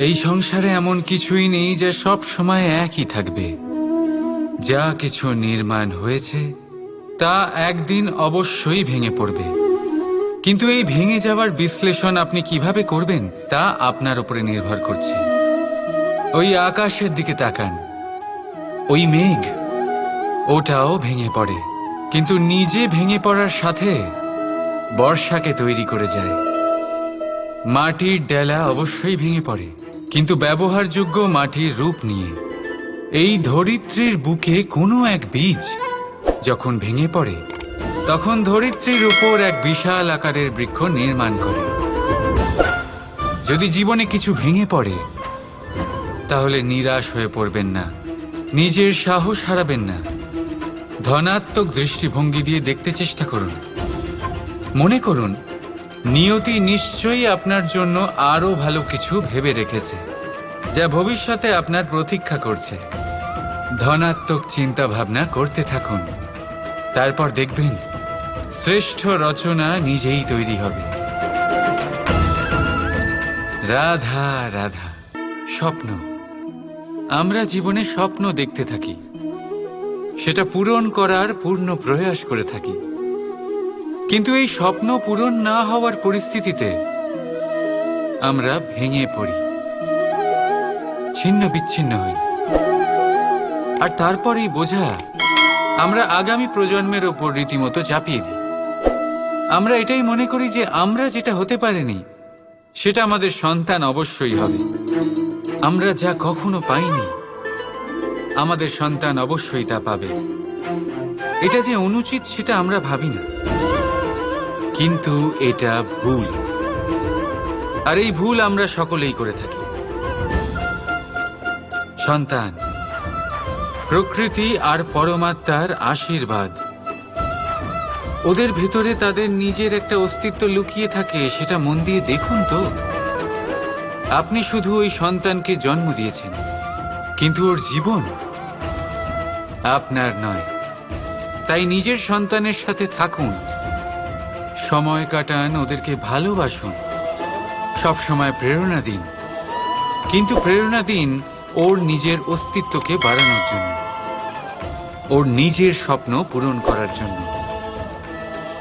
এই সংসারে এমন কিছুই নেই যে সব সময় একই থাকবে। যা কিছু নির্মাণ হয়েছে, তা একদিন অবশ্যই ভেঙে পড়বে। কিন্তু এই ভেঙে যাওয়ার বিশ্লেষণ আপনি কীভাবে করবেন, তা আপনার উপরে নির্ভর করছে। ওই আকাশের দিকে তাকান। ওই মেঘ, ওটাও ভেঙে পড়ে। কিন্তু নিজে ভেঙে পড়ার সাথে বর্ষাকে তৈরি করে যায়। মাটির ডেলা অবশ্যই ভেঙে পড়ে, কিন্তু ব্যবহারযোগ্য মাটির রূপ নিয়ে। এই ধরিত্রীর বুকে কোনো এক বীজ যখন ভেঙে পড়ে, তখন ধরিত্রীর উপর এক বিশাল আকারের বৃক্ষ নির্মাণ করে। যদি জীবনে কিছু ভেঙে পড়ে, তাহলে নিরাশ হয়ে পড়বেন না, নিজের সাহস হারাবেন না। ধনাত্মক দৃষ্টিভঙ্গি দিয়ে দেখতে চেষ্টা করুন। মনে করুন নিয়তি নিশ্চয়ই আপনার জন্য আরও ভালো কিছু ভেবে রেখেছে, যা ভবিষ্যতে আপনার প্রতীক্ষা করছে। ধনাত্মক চিন্তা ভাবনা করতে থাকুন। তারপর দেখবেন, শ্রেষ্ঠ রচনা নিজেই তৈরি হবে। রাধা রাধা, স্বপ্ন। আমরা জীবনে স্বপ্ন দেখতে থাকি। সেটা পূরণ করার পূর্ণ প্রয়াস করে থাকি। কিন্তু এই স্বপ্ন পূরণ না হওয়ার পরিস্থিতিতে আমরা ভেঙে পড়ি। ছিন্ন বিচ্ছিন্ন হই। আর তারপর বোঝা, আমরা আগামী প্রজন্মের ওপর রীতিমতো চাপিয়ে দিই। আমরা এটাই মনে করি যে আমরা যেটা হতে পারিনি, সেটা আমাদের সন্তান অবশ্যই হবে। আমরা যা কখনো পাইনি, আমাদের সন্তান অবশ্যই তা পাবে। এটা যে অনুচিত, সেটা আমরা ভাবি না। কিন্তু এটা ভুল। আর এই ভুল আমরা সকলেই করে থাকি। সন্তান, প্রকৃতি আর পরমাত্মার আশীর্বাদ। ওদের ভেতরে তাদের নিজের একটা অস্তিত্ব লুকিয়ে থাকে, সেটা মন দিয়ে দেখুন তো। আপনি শুধু ওই সন্তানকে জন্ম দিয়েছেন, কিন্তু ওর জীবন আপনার নয়। তাই নিজের সন্তানের সাথে থাকুন। সময় কাটান, ওদেরকে ভালোবাসুন। সব সময় প্রেরণা দিন। কিন্তু প্রেরণা দিন ওর নিজের অস্তিত্বকে বাড়ানোর জন্য। ওর নিজের স্বপ্ন পূরণ করার জন্য।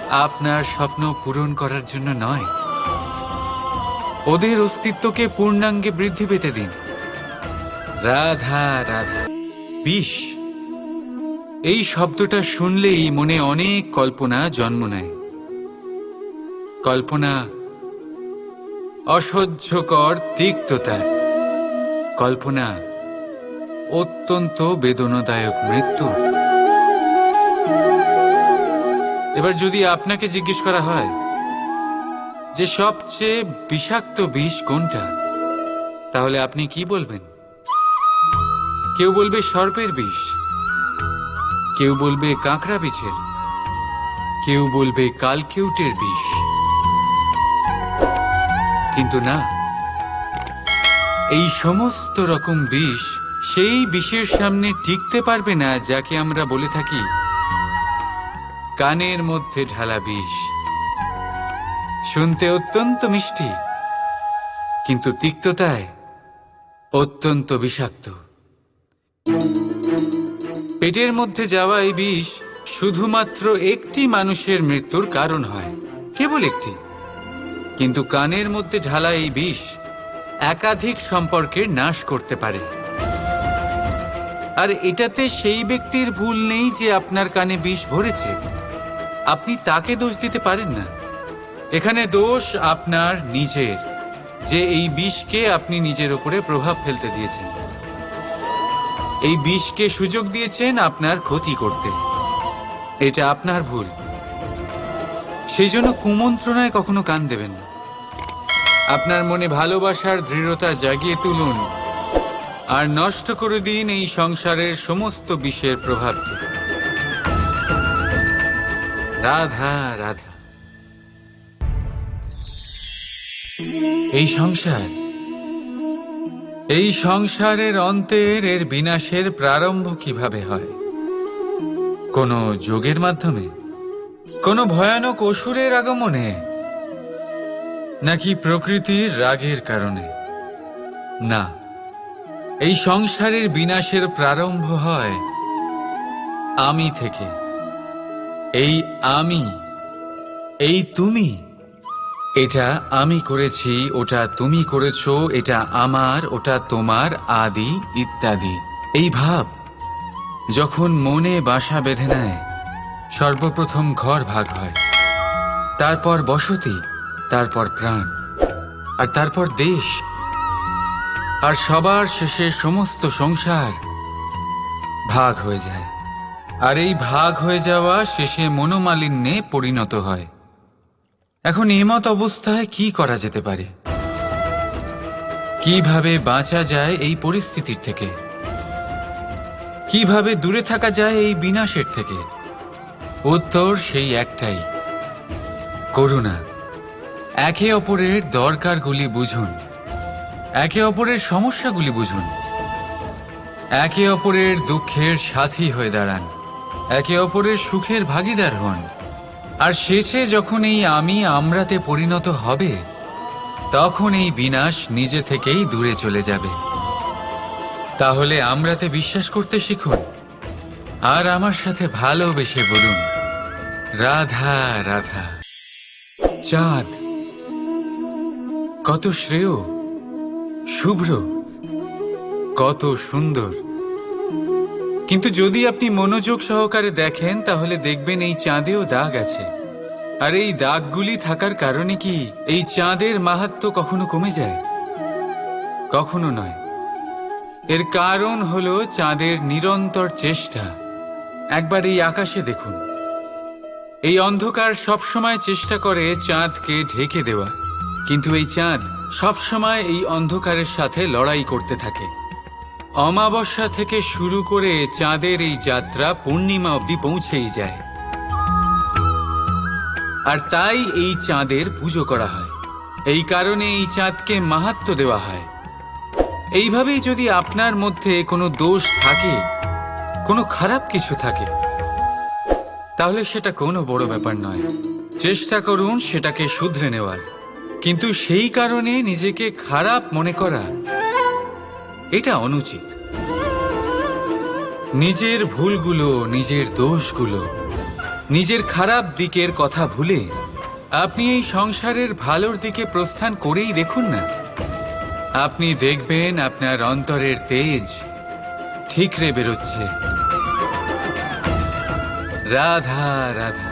আপনার স্বপ্ন পূরণ করার জন্য নয়। ওদের অস্তিত্বকে পূর্ণাঙ্গে বৃদ্ধি পেতে দিন। রাধা রাধা। বিষ। এই শব্দটা শুনলেই মনে অনেক কল্পনা জন্ম নেয়। কল্পনা অসহ্যকর তিক্ততার কল্পনা অত্যন্ত বেদনাদায়ক মৃত্যু। এবার যদি আপনাকে জিজ্ঞেস করা হয় যে সবচেয়ে বিষাক্ত বিষ কোনটা, তাহলে আপনি কি বলবেন? কেউ বলবে সর্পের বিষ, কেউ বলবে কাঁকড়া বিছের, কেউ বলবে কালকেউটের বিষ। কিন্তু না। এই সমস্ত রকম বিষ সেই বিষের সামনে টিকতে পারবে না যাকে আমরা বলে থাকি কানের মধ্যে ঢালা বিষ। শুনতে অত্যন্ত মিষ্টি, কিন্তু তিক্ততায় অত্যন্ত বিষাক্ত। পেটের মধ্যে যাওয়া এই বিষ শুধুমাত্র একটি মানুষের মৃত্যুর কারণ হয়, কেবল একটি। কিন্তু কানের মধ্যে ঢালা এই বিষ একাধিক সম্পর্কের নাশ করতে পারে। আর এটাতে সেই ব্যক্তির ভুল নেই যে আপনার কানে বিষ ভরেছে। আপনি তাকে দোষ দিতে পারেন না। এখানে দোষ আপনার নিজের, যে এই বিষকে আপনি নিজের উপরে প্রভাব ফেলতে দিয়েছেন। এই বিষকে সুযোগ দিয়েছেন আপনার ক্ষতি করতে। এটা আপনার ভুল। সেই জন্য কুমন্ত্রণায় কখনো কান দেবেন না। আপনার মনে ভালোবাসার দৃঢ়তা জাগিয়ে তুলুন আর নষ্ট করে দিন এই সংসারের সমস্ত বিষের প্রভাবকে রাধা রাধা। এই সংসার, এই সংসারের অন্তের এর বিনাশের প্রারম্ভ কীভাবে হয়? কোনো যোগের মাধ্যমে? কোন ভয়ানক অসুরের আগমনে, নাকি প্রকৃতির রাগের কারণে? না, এই সংসারের বিনাশের প্রারম্ভ হয় আমি থেকে। এই আমি, এই তুমি, এটা আমি করেছি, ওটা তুমি করেছ, এটা আমার, ওটা তোমার আদি ইত্যাদি। এই ভাব যখন মনে বাসা বেঁধে নেয় সর্বপ্রথম ঘর ভাগ হয়। তারপর বসতি, তারপর প্রাণ, আর তারপর দেশ। আর সবার শেষে সমস্ত সংসার ভাগ হয়ে যায়। আর এই ভাগ হয়ে যাওয়া শেষে মনোমালিন্যে পরিণত হয়। এখন এমত অবস্থায় কি করা যেতে পারে? কীভাবে বাঁচা যায় এই পরিস্থিতির থেকে? কীভাবে দূরে থাকা যায় এই বিনাশের থেকে? উত্তর সেই একটাই। করুণা, একে অপরের দরকারগুলি বুঝুন, একে অপরের সমস্যাগুলি বুঝুন, একে অপরের দুঃখের সাথী হয়ে দাঁড়ান, একে অপরের সুখের ভাগিদার হন। আর শেষে যখন এই আমি আমরাতে পরিণত হবে, তখন এই বিনাশ নিজে থেকেই দূরে চলে যাবে। তাহলে আমরাতে বিশ্বাস করতে শিখুন, আর আমার সাথে ভালোবেসে বলুন রাধা রাধা। চাঁদ, কত শ্রেয়, শুভ্র, কত সুন্দর। কিন্তু যদি আপনি মনোযোগ সহকারে দেখেন, তাহলে দেখবেন এই চাঁদেও দাগ আছে। আর এই দাগগুলি থাকার কারণে কি এই চাঁদের মাহাত্ম কখনো কমে যায়? কখনো নয়। এর কারণ হলো চাঁদের নিরন্তর চেষ্টা। একবার এই আকাশে দেখুন। এই অন্ধকার সবসময় চেষ্টা করে চাঁদকে ঢেকে দেওয়া। কিন্তু এই চাঁদ সবসময় এই অন্ধকারের সাথে লড়াই করতে থাকে। অমাবস্যা থেকে শুরু করে চাঁদের এই যাত্রা পূর্ণিমা অবধি পৌঁছেই যায়। আর তাই এই চাঁদের পুজো করা হয়। এই কারণে এই চাঁদকে মাহাত্ম দেওয়া হয়। এইভাবেই যদি আপনার মধ্যে কোনো দোষ থাকে, কোনো খারাপ কিছু থাকে তাহলে সেটা কোনো বড় ব্যাপার নয়। চেষ্টা করুন সেটাকে শুধরে নেওয়ার। কিন্তু সেই কারণে নিজেকে খারাপ মনে করা, এটা অনুচিত। নিজের ভুলগুলো, নিজের দোষগুলো, নিজের খারাপ দিকের কথা ভুলে আপনি এই সংসারের ভালোর দিকে প্রস্থান করেই দেখুন না। আপনি দেখবেন আপনার অন্তরের তেজ ঠিকরে বেরোচ্ছে। রাধা রাধা